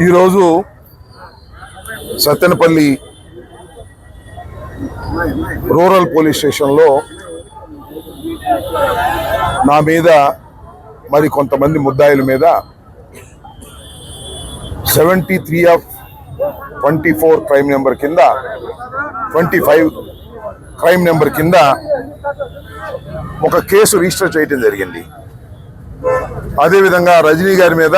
ఈరోజు Sattenapalli rural police స్టేషన్లో నా మీద మరి కొంతమంది ముద్దాయిల మీద seventy three of twenty four crime number కింద ట్వంటీ ఫైవ్ క్రైమ్ నెంబర్ కింద ఒక కేసు రిజిస్టర్ చేయడం జరిగింది. అదేవిధంగా రజనీ గారి మీద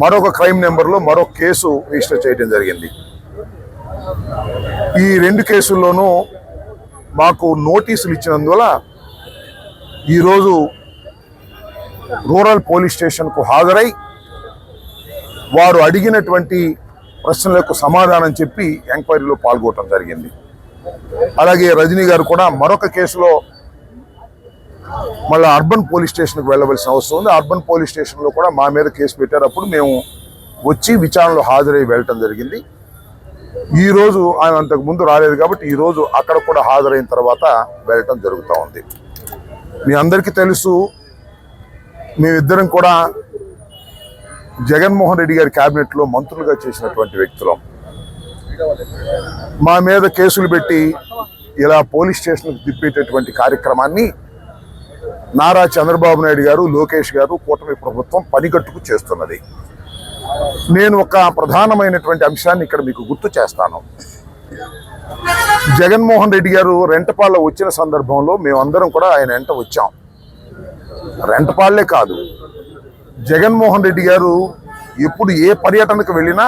మరొక క్రైమ్ నెంబర్లో మరొక కేసు రిజిస్టర్ చేయడం జరిగింది. ఈ రెండు కేసుల్లోనూ మాకు నోటీసులు ఇచ్చినందువల్ల ఈరోజు రూరల్ పోలీస్ స్టేషన్కు హాజరై వారు అడిగినటువంటి ప్రశ్నలకు సమాధానం చెప్పి ఎంక్వైరీలో పాల్గొనడం జరిగింది. అలాగే రజనీ గారు కూడా మరొక కేసులో మళ్ళీ అర్బన్ పోలీస్ స్టేషన్కి వెళ్ళవలసిన అవసరం ఉంది. అర్బన్ పోలీస్ స్టేషన్లో కూడా మా మీద కేసు పెట్టేటప్పుడు మేము వచ్చి విచారణలో హాజరై వెళ్ళటం జరిగింది. ఈరోజు ఆయన అంతకు ముందు రాలేదు కాబట్టి ఈ రోజు అక్కడ కూడా హాజరైన తర్వాత వెళ్ళటం జరుగుతూ ఉంది. మీ అందరికీ తెలుసు మేమిద్దరం కూడా జగన్మోహన్ రెడ్డి గారి క్యాబినెట్లో మంత్రులుగా చేసినటువంటి వ్యక్తులం. మా మీద కేసులు పెట్టి ఇలా పోలీస్ స్టేషన్కి తిప్పేటటువంటి కార్యక్రమాన్ని నారా చంద్రబాబు నాయుడు గారు లోకేష్ గారు కూటమి ప్రభుత్వం పనిగట్టుకు చేస్తున్నది. నేను ఒక ప్రధానమైనటువంటి అంశాన్ని ఇక్కడ మీకు గుర్తు చేస్తాను. జగన్మోహన్ రెడ్డి గారు రెంటపాళ్ళ వచ్చిన సందర్భంలో మేమందరం కూడా ఆయన వెంట వచ్చాం. రెంటపాళ్ళే కాదు. జగన్మోహన్ రెడ్డి గారు ఎప్పుడు ఏ పర్యటనకు వెళ్ళినా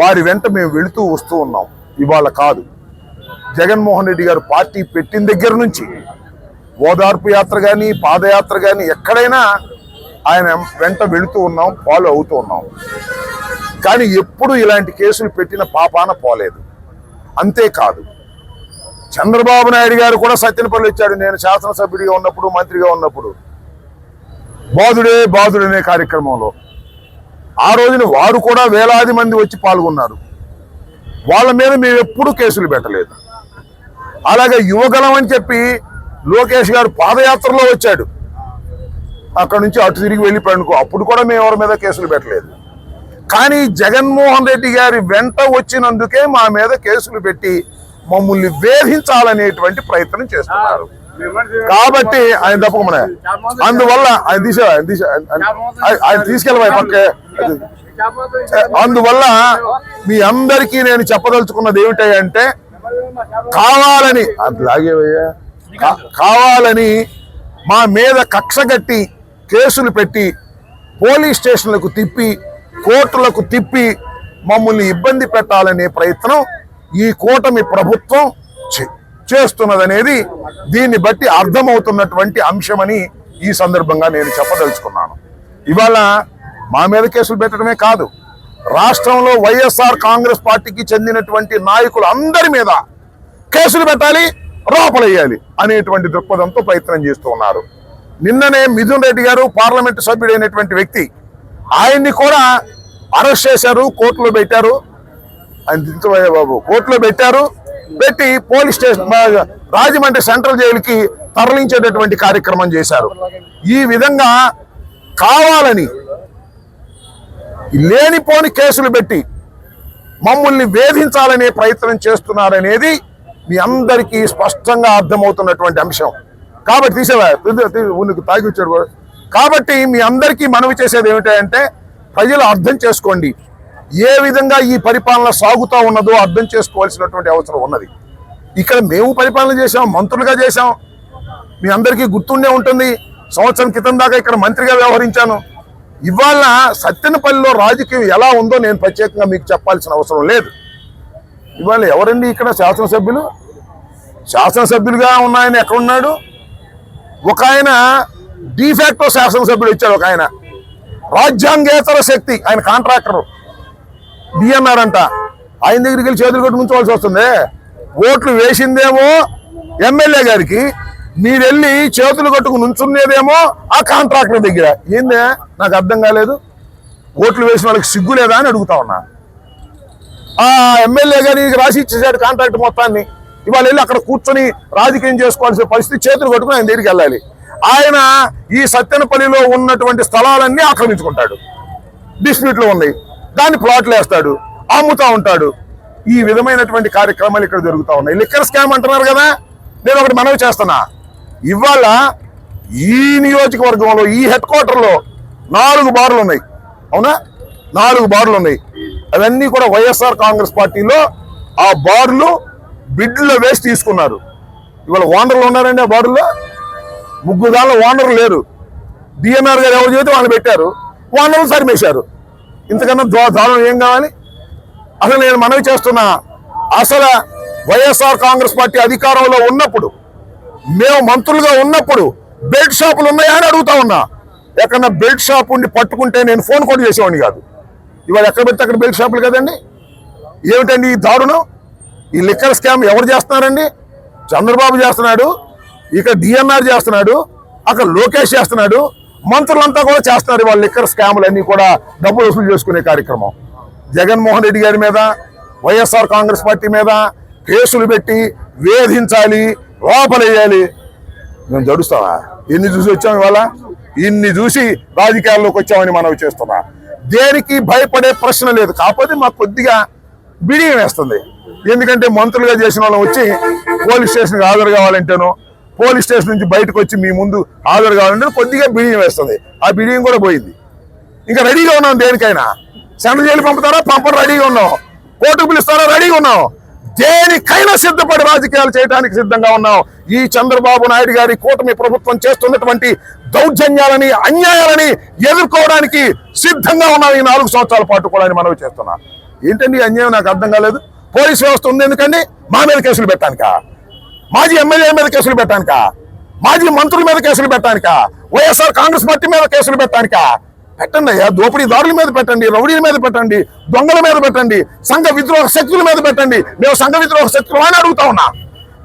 వారి వెంట మేము వెళుతూ వస్తూ ఉన్నాం. ఇవాళ కాదు. జగన్మోహన్ రెడ్డి గారు పార్టీ పెట్టిన దగ్గర నుంచి ఓదార్పు యాత్ర కానీ పాదయాత్ర కానీ ఎక్కడైనా ఆయన వెంట వెళుతూ ఉన్నాం ఫాలో అవుతూ ఉన్నాం. కానీ ఎప్పుడు ఇలాంటి కేసులు పెట్టిన పాపాన పోలేదు. అంతేకాదు చంద్రబాబు నాయుడు గారు కూడా సత్యనపల్లి వచ్చాడు. నేను శాసనసభ్యుడిగా ఉన్నప్పుడు మంత్రిగా ఉన్నప్పుడు. బాధుడే బాధుడనే కార్యక్రమంలో. ఆ రోజున వారు కూడా వేలాది మంది వచ్చి పాల్గొన్నారు. వాళ్ళ మీద మేము ఎప్పుడూ కేసులు పెట్టలేదు. అలాగే యువగలం అని చెప్పి లోకేష్ గారు పాదయాత్రలో వచ్చాడు. అక్కడ నుంచి అటు తిరిగి వెళ్ళిపోయాడు అనుకో అప్పుడు కూడా మేము ఎవరి మీద కేసులు పెట్టలేదు. కానీ జగన్మోహన్ రెడ్డి గారి వెంట వచ్చినందుకే మా మీద కేసులు పెట్టి మమ్మల్ని వేధించాలనేటువంటి ప్రయత్నం చేస్తున్నారు. కాబట్టి ఆయన తప్పకుండా. అందువల్ల ఆయన తీసే ఆయన తీసే పక్కే? అందువల్ల మీ అందరికీ నేను చెప్పదలుచుకున్నది ఏమిటంటే కావాలని అది లాగేవయ్యా? కావాలని మా మీద కక్షగట్టి కేసులు పెట్టి పోలీస్ స్టేషన్లకు తిప్పి కోర్టులకు తిప్పి మమ్మల్ని ఇబ్బంది పెట్టాలనే ప్రయత్నం ఈ కూటమి ప్రభుత్వం చే- చేస్తున్నదనేది దీన్ని బట్టి అర్థమవుతున్నటువంటి అంశమని ఈ సందర్భంగా నేను చెప్పదలుచుకున్నాను. ఇవాళ మా మీద కేసులు పెట్టడమే కాదు రాష్ట్రంలో వైఎస్ఆర్ కాంగ్రెస్ పార్టీకి చెందినటువంటి నాయకులు అందరి మీద కేసులు పెట్టాలి లోపలేయాలి అనేటువంటి దృక్పథంతో ప్రయత్నం చేస్తూ ఉన్నారు. నిన్ననే మిథున్ రెడ్డి గారు పార్లమెంటు సభ్యుడైనటువంటి వ్యక్తి ఆయన్ని కూడా అరెస్ట్ చేశారు కోర్టులో పెట్టారు. ఆయన దించబోయే బాబు కోర్టులో పెట్టారు. పెట్టి పోలీస్ స్టేషన్ రాజమండ్రి సెంట్రల్ జైలుకి తరలించేటటువంటి కార్యక్రమం చేశారు. ఈ విధంగా కావాలని లేనిపోని కేసులు పెట్టి మమ్మల్ని వేధించాలనే ప్రయత్నం చేస్తున్నారనేది మీ అందరికీ స్పష్టంగా అర్థమవుతున్నటువంటి అంశం. కాబట్టి తీసేవా? తీ- ఉనికి తాగి వచ్చాడు కాబట్టి మీ అందరికీ మనవి చేసేది ఏమిటంటే ప్రజలు అర్థం చేసుకోండి. ఏ విధంగా ఈ పరిపాలన సాగుతూ ఉన్నదో అర్థం చేసుకోవాల్సినటువంటి అవసరం ఉన్నది. ఇక్కడ మేము పరిపాలన చేశాం మంత్రులుగా చేశాం. మీ అందరికీ గుర్తుండే ఉంటుంది సంవత్సరం క్రితం దాకా ఇక్కడ మంత్రిగా వ్యవహరించాను. ఇవాళ సత్తెనపల్లిలో రాజకీయం ఎలా ఉందో నేను ప్రత్యేకంగా మీకు చెప్పాల్సిన అవసరం లేదు. ఇవాళ ఎవరండి ఇక్కడ శాసనసభ్యులు? శాసనసభ్యులుగా ఉన్నాయని ఎక్కడున్నాడు? ఒక ఆయన డిఫాక్టో శాసనసభ్యుడు ఇచ్చాడు ఒక ఆయన. రాజ్యాంగేతర శక్తి ఆయన కాంట్రాక్టర్. డిఎన్ఆర్ అంట ఆయన దగ్గరికి వెళ్ళి చేతులు కొట్టి ఉంచవలసి వస్తుంది. ఓట్లు వేసిందేమో ఎమ్మెల్యే గారికి మీరు వెళ్ళి చేతులు కట్టుకుని నుంచున్నదేమో ఆ కాంట్రాక్టర్ దగ్గర. ఏందే? నాకు అర్థం కాలేదు. ఓట్లు వేసిన వాళ్ళకి సిగ్గు లేదా అని అడుగుతా ఉన్నా. ఆ ఎమ్మెల్యే గారికి రాసి ఇచ్చేసాడు కాంట్రాక్ట్ మొత్తాన్ని. ఇవాళ వెళ్ళి అక్కడ కూర్చొని రాజకీయం చేసుకోవాల్సిన పరిస్థితి చేతులు కట్టుకుని ఆయన దగ్గరికి వెళ్ళాలి. ఆయన ఈ సత్యనపల్లిలో ఉన్నటువంటి స్థలాలన్నీ ఆక్రమించుకుంటాడు. డిస్ప్యూట్లు ఉన్నాయి. దాన్ని ప్లాట్లు వేస్తాడు. అమ్ముతా ఉంటాడు. ఈ విధమైనటువంటి కార్యక్రమాలు ఇక్కడ జరుగుతూ ఉన్నాయి. లిక్కర్ స్కామ్ అంటున్నారు కదా? నేను ఒకటి మనవి చేస్తున్నా. ఇవాళ ఈ నియోజకవర్గంలో ఈ హెడ్ క్వార్టర్లో నాలుగు బార్లు ఉన్నాయి. అవునా? నాలుగు బార్లు ఉన్నాయి. అవన్నీ కూడా వైఎస్ఆర్ కాంగ్రెస్ పార్టీలో ఆ బార్లు బిడ్లో వేసి తీసుకున్నారు. ఇవాళ ఓనర్లు ఉన్నారండి ఆ బార్లో? ముగ్గురు దానిలో ఓనర్లు లేరు. డిఎన్ఆర్ గారు ఎవరు చేస్తే వాళ్ళు పెట్టారు. ఓనర్లు సరిమేశారు. ఇంతకన్నా దానం దారుణం ఏం కావాలి? అసలు నేను మనవి చేస్తున్నా అసలు వైఎస్ఆర్ కాంగ్రెస్ పార్టీ అధికారంలో ఉన్నప్పుడు మేము మంత్రులుగా ఉన్నప్పుడు బెల్ట్ షాపులు ఉన్నాయా అని అడుగుతా ఉన్నా. ఎక్కడన్నా బెల్ట్ షాప్ ఉండి పట్టుకుంటే నేను ఫోన్ కూడా చేసేవాడిని కాదు. ఇవాళ ఎక్కడ పెడితే అక్కడ బెల్ట్ షాపులు కదండి? ఏమిటండి ఈ దారుణం? ఈ లిక్కర్ స్కామ్ ఎవరు చేస్తున్నారండి? చంద్రబాబు చేస్తున్నాడు ఇక్కడ డిఎన్ఆర్ చేస్తున్నాడు అక్కడ లోకేష్ చేస్తున్నాడు మంత్రులంతా కూడా చేస్తున్నారు వాళ్ళ లిక్కర్ స్కామ్లన్నీ కూడా డబ్బులు వసూలు చేసుకునే కార్యక్రమం. జగన్మోహన్ రెడ్డి గారి మీద వైఎస్ఆర్ కాంగ్రెస్ పార్టీ మీద కేసులు పెట్టి వేధించాలి లోపలేయాలి. మేము జడుస్తావా ఎన్ని చూసి వచ్చాం ఇవాళ? ఇన్ని చూసి రాజకీయాల్లోకి వచ్చామని మనం చేస్తున్నా. దేనికి భయపడే ప్రశ్న లేదు. కాకపోతే మాకు కొద్దిగా బిడియం వేస్తుంది. ఎందుకంటే మంత్రులుగా చేసిన వాళ్ళం వచ్చి పోలీస్ స్టేషన్కి హాజరు కావాలంటేనో పోలీస్ స్టేషన్ నుంచి బయటకు వచ్చి మీ ముందు హాజరు కావాలంటే కొద్దిగా బిడియం వేస్తుంది. ఆ బిడియం కూడా పోయింది. ఇంకా రెడీగా ఉన్నాం దేనికైనా. సెంట్రల్ జైలు పంపుతారా? పంపడం రెడీగా ఉన్నాం. కోర్టుకు పిలుస్తారా? రెడీగా ఉన్నాం. దేనికైనా సిద్ధపడి రాజకీయాలు చేయడానికి సిద్ధంగా ఉన్నాం. ఈ చంద్రబాబు నాయుడు గారి కూటమి ప్రభుత్వం చేస్తున్నటువంటి దౌర్జన్యాలని అన్యాయాలని ఎదుర్కోవడానికి సిద్ధంగా ఉన్నాం ఈ నాలుగు సంవత్సరాల పాటు కూడా అని మనవి చేస్తున్నా. ఏంటండి అన్యాయం? నాకు అర్థం కాలేదు. పోలీస్ వ్యవస్థ ఉంది ఎందుకండి? మా మీద కేసులు పెట్టానుక మాజీ ఎమ్మెల్యే మీద కేసులు పెట్టానుక మాజీ మంత్రుల మీద కేసులు పెట్టానికా వైఎస్ఆర్ కాంగ్రెస్ పార్టీ మీద కేసులు పెట్టానికా పెట్టండి అయ్యా. దోపిడీదారుల మీద పెట్టండి రౌడీల మీద పెట్టండి దొంగల మీద పెట్టండి సంఘ విద్రోహ శక్తుల మీద పెట్టండి. మేము సంఘ విద్రోహ శక్తులు అని అడుగుతా ఉన్నా.